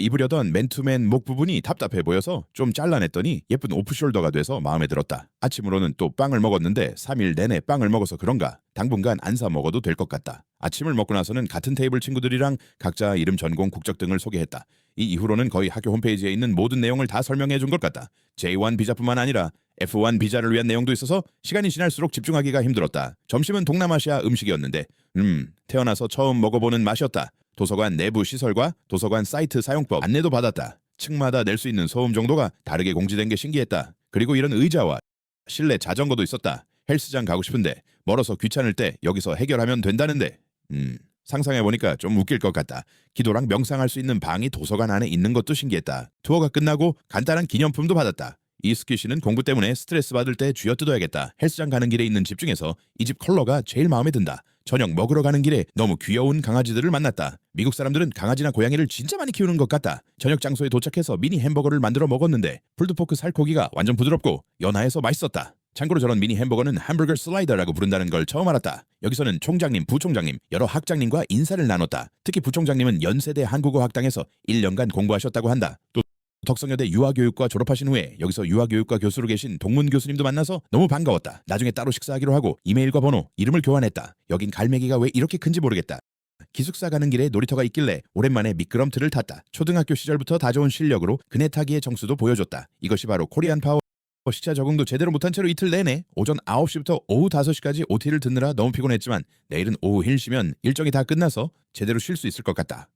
입으려던 맨투맨 목 부분이 답답해 보여서 좀 잘라냈더니 예쁜 오프숄더가 돼서 마음에 들었다. 아침으로는 또 빵을 먹었는데 3일 내내 빵을 먹어서 그런가 당분간 안 사 먹어도 될 것 같다. 아침을 먹고 나서는 같은 테이블 친구들이랑 각자 이름, 전공, 국적 등을 소개했다. 이 이후로는 거의 학교 홈페이지에 있는 모든 내용을 다 설명해 준 것 같다. J1 비자뿐만 아니라 F1 비자를 위한 내용도 있어서 시간이 지날수록 집중하기가 힘들었다. 점심은 동남아시아 음식이었는데 음 태어나서 처음 먹어보는 맛이었다. 도서관 내부 시설과 도서관 사이트 사용법 안내도 받았다. 층마다 낼 수 있는 소음 정도가 다르게 공지된 게 신기했다. 그리고 이런 의자와 실내 자전거도 있었다. 헬스장 가고 싶은데 멀어서 귀찮을 때 여기서 해결하면 된다는데 음 상상해보니까 좀 웃길 것 같다. 기도랑 명상할 수 있는 방이 도서관 안에 있는 것도 신기했다. 투어가 끝나고 간단한 기념품도 받았다. 이스키 씨는 공부 때문에 스트레스 받을 때 쥐어뜯어야겠다. 헬스장 가는 길에 있는 집 중에서 이 집 컬러가 제일 마음에 든다. 저녁 먹으러 가는 길에 너무 귀여운 강아지들을 만났다. 미국 사람들은 강아지나 고양이를 진짜 많이 키우는 것 같다. 저녁 장소에 도착해서 미니 햄버거를 만들어 먹었는데 풀드포크 살코기가 완전 부드럽고 연하해서 맛있었다. 참고로 저런 미니 햄버거는 햄버거 슬라이더라고 부른다는 걸 처음 알았다. 여기서는 총장님, 부총장님, 여러 학장님과 인사를 나눴다. 특히 부총장님은 연세대 한국어 학당에서 1년간 공부하셨다고 한다. 또 덕성여대 유아교육과 졸업하신 후에 여기서 유아교육과 교수로 계신 동문 교수님도 만나서 너무 반가웠다. 나중에 따로 식사하기로 하고 이메일과 번호, 이름을 교환했다. 여긴 갈매기가 왜 이렇게 큰지 모르겠다. 기숙사 가는 길에 놀이터가 있길래 오랜만에 미끄럼틀을 탔다. 초등학교 시절부터 다져온 실력으로 그네 타기의 정수도 보여줬다. 이것이 바로 코리안 파워. 시차 적응도 제대로 못한 채로 이틀 내내 오전 9시부터 오후 5시까지 OT를 듣느라 너무 피곤했지만 내일은 오후 1시면 일정이 다 끝나서 제대로 쉴 수 있을 것 같다.